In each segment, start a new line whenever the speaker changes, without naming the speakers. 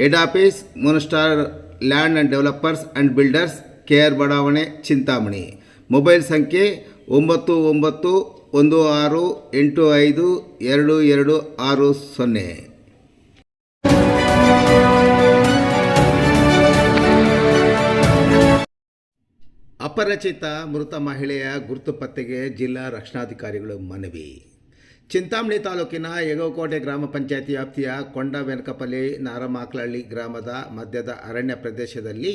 Head office moon star land and developers and builders K R ಬಡಾವಣೆ Chintamani mobile ಸಂಖ್ಯೆ ಒಂಬತ್ತು ಒಂಬತ್ತು ಒಂದು ಆರು ಎಂಟು ಐದು ಎರಡು ಎರಡು ಆರು ಸೊನ್ನೆ. ಅಪರಿಚಿತ ಮೃತ ಮಹಿಳೆಯ ಗುರುತು ಪತ್ತೆಗೆ ಜಿಲ್ಲಾ ರಕ್ಷಣಾಧಿಕಾರಿಗಳು ಮನವಿ. ಚಿಂತಾಮಣಿ ತಾಲೂಕಿನ ಯಗೋಕೋಟೆ ಗ್ರಾಮ ಪಂಚಾಯತಿ ವ್ಯಾಪ್ತಿಯ ಕೊಂಡ ವೆನಕಪಲ್ಲಿ ನಾರಮಾಕ್ಲಹಳ್ಳಿ ಗ್ರಾಮದ ಮಧ್ಯದ ಅರಣ್ಯ ಪ್ರದೇಶದಲ್ಲಿ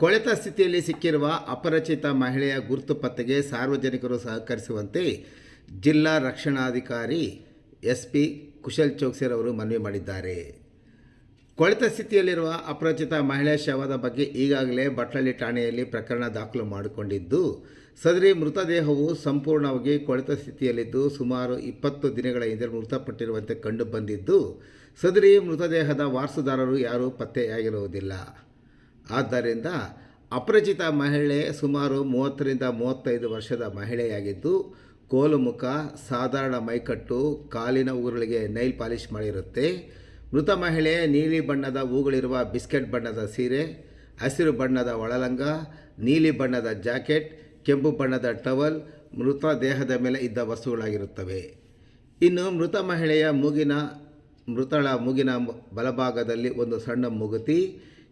ಕೊಳೆತ ಸ್ಥಿತಿಯಲ್ಲಿ ಸಿಕ್ಕಿರುವ ಅಪರಿಚಿತ ಮಹಿಳೆಯ ಗುರುತು ಪತ್ತೆಗೆ ಸಾರ್ವಜನಿಕರು ಸಹಕರಿಸುವಂತೆ ಜಿಲ್ಲಾ ರಕ್ಷಣಾಧಿಕಾರಿ ಎಸ್ ಪಿ ಕುಶಲ್ ಚೌಕ್ಸಿರವರು ಮನವಿ ಮಾಡಿದ್ದಾರೆ. ಕೊಳೆತ ಸ್ಥಿತಿಯಲ್ಲಿರುವ ಅಪರಿಚಿತ ಮಹಿಳೆ ಶವದ ಬಗ್ಗೆ ಈಗಾಗಲೇ ಬಟ್ಲಳ್ಳಿ ಠಾಣೆಯಲ್ಲಿ ಪ್ರಕರಣ ದಾಖಲು ಮಾಡಿಕೊಂಡಿದ್ದು, ಸದರಿ ಮೃತದೇಹವು ಸಂಪೂರ್ಣವಾಗಿ ಕೊಳೆತ ಸ್ಥಿತಿಯಲ್ಲಿದ್ದು, ಸುಮಾರು ಇಪ್ಪತ್ತು ದಿನಗಳ ಹಿಂದೆ ಮೃತಪಟ್ಟಿರುವಂತೆ ಕಂಡುಬಂದಿದ್ದು, ಸದರಿ ಮೃತದೇಹದ ವಾರಸುದಾರರು ಯಾರೂ ಪತ್ತೆಯಾಗಿರುವುದಿಲ್ಲ. ಆದ್ದರಿಂದ ಅಪರಿಚಿತ ಮಹಿಳೆ ಸುಮಾರು ಮೂವತ್ತರಿಂದ ಮೂವತ್ತೈದು ವರ್ಷದ ಮಹಿಳೆಯಾಗಿದ್ದು, ಕೋಲು ಮುಖ, ಸಾಧಾರಣ ಮೈಕಟ್ಟು, ಕಾಲಿನ ಉಗುರುಗಳಿಗೆ ನೈಲ್ ಪಾಲಿಷ್ ಮಾಡಿರುತ್ತೆ. ಮೃತ ಮಹಿಳೆ ನೀಲಿ ಬಣ್ಣದ ಹೂಗಳಿರುವ ಬಿಸ್ಕೆಟ್ ಬಣ್ಣದ ಸೀರೆ, ಹಸಿರು ಬಣ್ಣದ ಒಳಲಂಗ, ನೀಲಿ ಬಣ್ಣದ ಜಾಕೆಟ್, ಕೆಂಪು ಬಣ್ಣದ ಟವಲ್, ಮೃತ ದೇಹದ ಮೇಲೆ ಇದ್ದ ವಸ್ತುಗಳಾಗಿರುತ್ತವೆ. ಇನ್ನು ಮೃತ ಮಹಿಳೆಯ ಮೂಗಿನ, ಮೃತಳ ಮೂಗಿನ ಬಲಭಾಗದಲ್ಲಿ ಒಂದು ಸಣ್ಣ ಮೂಗುತಿ,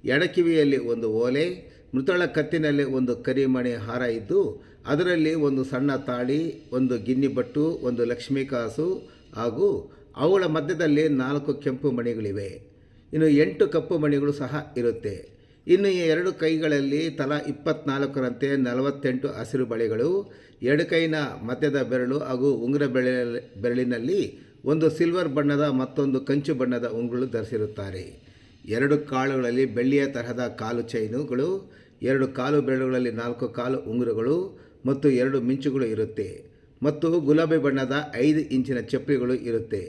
ಎಡಕಿವಿಯಲ್ಲಿ ಒಂದು ಓಲೆ, ಮೃತಳ ಕತ್ತಿನಲ್ಲಿ ಒಂದು ಕರಿಮಣಿ ಹಾರ ಇದ್ದು, ಅದರಲ್ಲಿ ಒಂದು ಸಣ್ಣ ತಾಳಿ, ಒಂದು ಗಿನ್ನಿಬಟ್ಟು ಒಂದು ಲಕ್ಷ್ಮೀಕಾಸು ಹಾಗೂ ಅವುಗಳ ಮಧ್ಯದಲ್ಲಿ ನಾಲ್ಕು ಕೆಂಪು ಮಣಿಗಳಿವೆ. ಇನ್ನು ಎಂಟು ಕಪ್ಪು ಮಣಿಗಳು ಸಹ ಇರುತ್ತೆ. ಇನ್ನು ಈ ಎರಡು ಕೈಗಳಲ್ಲಿ ತಲಾ ಇಪ್ಪತ್ನಾಲ್ಕರಂತೆ ನಲವತ್ತೆಂಟು ಹಸಿರು ಬಳೆಗಳು ಎಡಕೈನ ಮಧ್ಯದ ಬೆರಳು ಹಾಗೂ ಉಂಗುರ ಬೆಳೆ, ಬೆರಳಿನಲ್ಲಿ ಒಂದು ಸಿಲ್ವರ್ ಬಣ್ಣದ ಮತ್ತೊಂದು ಕಂಚು ಬಣ್ಣದ ಉಂಗುರು ಧರಿಸಿರುತ್ತಾರೆ. ಎರಡು ಕಾಳುಗಳಲ್ಲಿ ಬೆಳ್ಳಿಯ ತರಹದ ಕಾಲು ಚೈನುಗಳು, ಎರಡು ಕಾಲು ಬೆರಳುಗಳಲ್ಲಿ ನಾಲ್ಕು ಕಾಲು ಉಂಗುರಗಳು ಮತ್ತು ಎರಡು ಮಿಂಚುಗಳು ಇರುತ್ತೆ. ಮತ್ತು ಗುಲಾಬಿ ಬಣ್ಣದ ಐದು ಇಂಚಿನ ಚಪ್ಪಲಿಗಳು ಇರುತ್ತೆ.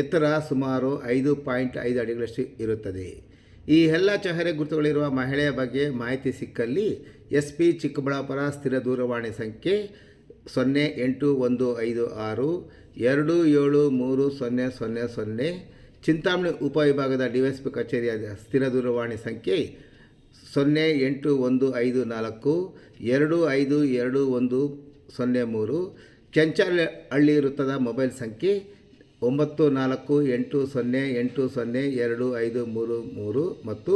ಎತ್ತರ ಸುಮಾರು ಐದು ಪಾಯಿಂಟ್ ಐದು ಅಡಿಗಳಷ್ಟು ಇರುತ್ತದೆ. ಈ ಎಲ್ಲ ಚಹರೆ ಗುರುತುಗಳಿರುವ ಮಹಿಳೆಯ ಬಗ್ಗೆ ಮಾಹಿತಿ ಸಿಕ್ಕಲ್ಲಿ ಎಸ್ ಪಿ ಚಿಕ್ಕಬಳ್ಳಾಪುರ ಸ್ಥಿರ ದೂರವಾಣಿ ಸಂಖ್ಯೆ ಸೊನ್ನೆ ಎಂಟು ಒಂದು ಐದು ಆರು ಎರಡು ಏಳು ಮೂರು ಸೊನ್ನೆ ಸೊನ್ನೆ ಸೊನ್ನೆ. ಚಿಂತಾಮಣಿ ಉಪವಿಭಾಗದ ಪಿ ಕಚೇರಿಯ ಸ್ಥಿರ ದೂರವಾಣಿ ಸಂಖ್ಯೆ ಸೊನ್ನೆ ಎಂಟು ಒಂದು ಐದು ನಾಲ್ಕು ಎರಡು ಐದು ಎರಡು ಒಂದು ಸೊನ್ನೆ ಮೂರು. ಕೆಂಚಾಲ ಹಳ್ಳಿ ವೃತ್ತದ ಮೊಬೈಲ್ ಸಂಖ್ಯೆ ಒಂಬತ್ತು ನಾಲ್ಕು ಎಂಟು ಸೊನ್ನೆ ಎಂಟು ಸೊನ್ನೆ ಎರಡು ಐದು ಮೂರು ಮೂರು ಮತ್ತು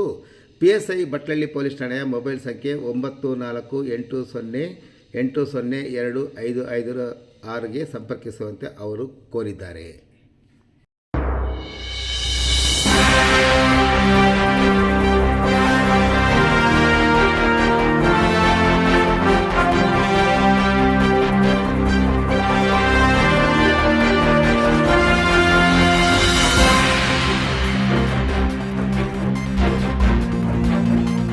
P S I Batlahalli police ಠಾಣೆಯ ಮೊಬೈಲ್ ಸಂಖ್ಯೆ ಒಂಬತ್ತು ನಾಲ್ಕು ಎಂಟು ಸೊನ್ನೆ ಎಂಟು ಸೊನ್ನೆ ಎರಡು ಐದು ಐದು ಆರುಗೆ ಸಂಪರ್ಕಿಸುವಂತೆ ಅವರು ಕೋರಿದ್ದಾರೆ.